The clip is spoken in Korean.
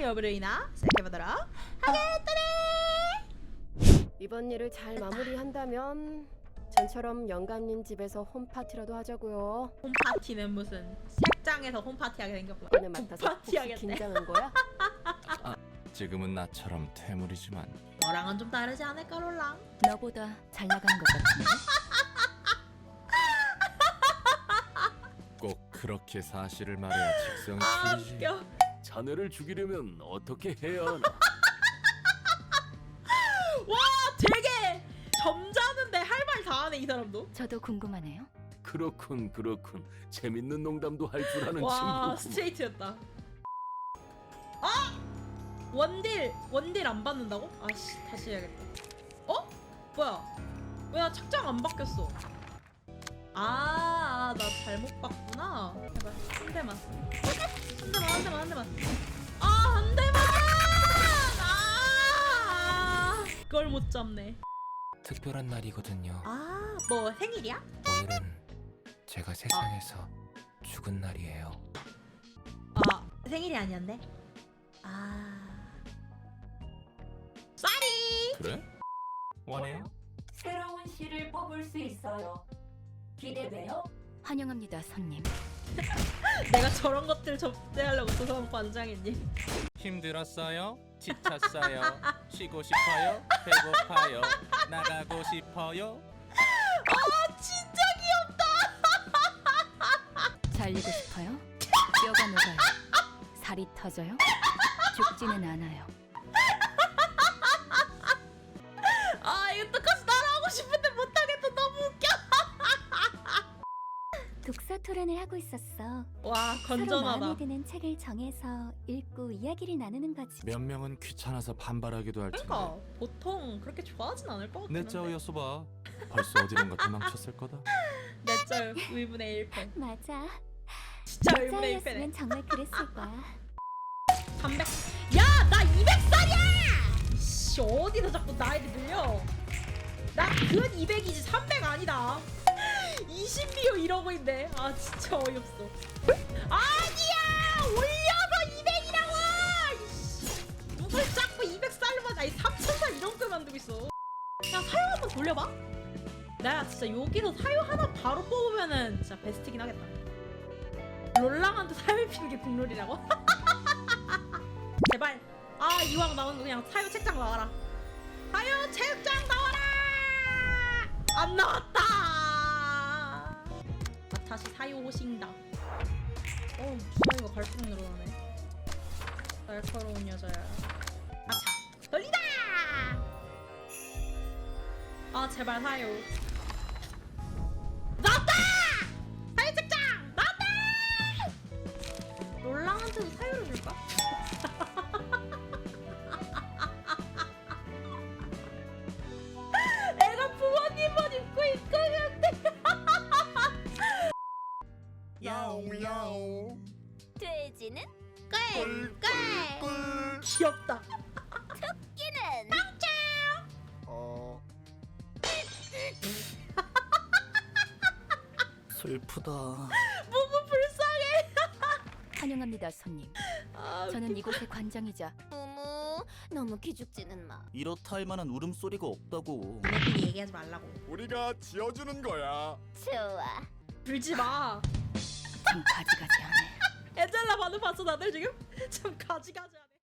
여부로 인하 시작해보도록 하겠다네 이번 일을 잘 마무리한다면 전처럼 영감님 집에서 홈파티라도 하자고요. 홈파티는 무슨 책장에서 홈파티하게 생겼구나 오늘 맡아서 혹시 긴장한 거야? 지금은 나처럼 퇴물이지만 너랑은 좀 다르지 않을까 롤랑 너보다 잘 나가는 것 같은데? 꼭 그렇게 사실을 말해야 직성이 아 풀리지. 웃겨 자네를 죽이려면 어떻게 해야 하나? 와 되게 점잖은데 할 말 다 하네 이 사람도 저도 궁금하네요. 그렇군 그렇군 재밌는 농담도 할 줄 아는 와 친구군. 스트레이트였다 아! 원딜 원딜 안 받는다고? 아씨 다시 해야겠다 어? 뭐야 왜 나 착장 안 바뀌었어 아, 나 잘못 봤구나 제발 한 대만 한 대만 한 대만 한 대만 아 한 대만 아 그걸 못 잡네 특별한 날이거든요. 아 뭐 생일이야? 오늘은 제가 세상에서 죽은 날이에요. 아 생일이 아니었네 아 쌀이 그래? 원해요? 새로운 시를 뽑을 수 있어요. 기대돼요? 환영합니다, 손님. 내가 저런 것들 접대하려고 조선 관장했니? 힘들었어요? 지쳤어요? 쉬고 싶어요? 배고파요? 나가고 싶어요? 진짜 잘리고 싶어요? 뼈가 녹아요. 살이 터져요? 죽지는 않아요. 아 이거 똑같이 따라하고 싶은데 못 토론을 하고 있었어. 와 서로 건전하다 마음에 드는 책을 정해서 읽고 이야기를 나누는 거지. 몇 명은 귀찮아서 반발하기도 할 텐데 그러니까 보통 그렇게 좋아하진 않을 것 같긴 내 한데 짜오였어 봐. 벌써 어디론가 도망쳤을 거다. 내짤 의분의 1패 맞아. 진짜 의분의 1패네 짜였으면 정말 그랬을 거야. 300 야 나 200살이야 씨 어디서 자꾸 나이를 늘려 나근 200이지 300 아니다 20미요 이러고 있네. 아 진짜 어이없어. 아니야! 올려서 200이라고! 누굴 자꾸 200살로 맞아 아니 3000살 이런 걸 만들고 있어. 야 사유 한번 돌려봐. 나 진짜 여기서 사유 하나 바로 뽑으면은 진짜 베스트긴 하겠다. 롤랑한테 사유 피는 게 국룰이라고? 제발. 아 이왕 나온 거 그냥 사유 책장 나와라. 사유 책장 나와라! 안 나왔다 사유 오신다. 어 사유가 갈수록 늘어나네. 날카로운 여자야. 아차 돌리다! 아 제발 사유 야옹 야옹 돼지는 꿀꿀 귀엽다. 끼는 어 슬프다. 너무 불쌍해. 환영합니다, 손님. 아, 저는 이곳의 관장이자 어머 너무 기죽지는 마. 이렇다 할 만한 울음소리가 없다고. 얘기하지 말라고. 우리가 지어주는 거야. 좋아. 불지 마. 참 가지가지하네. 에젤라 반응 봤어 다들 지금? 참 가지가지.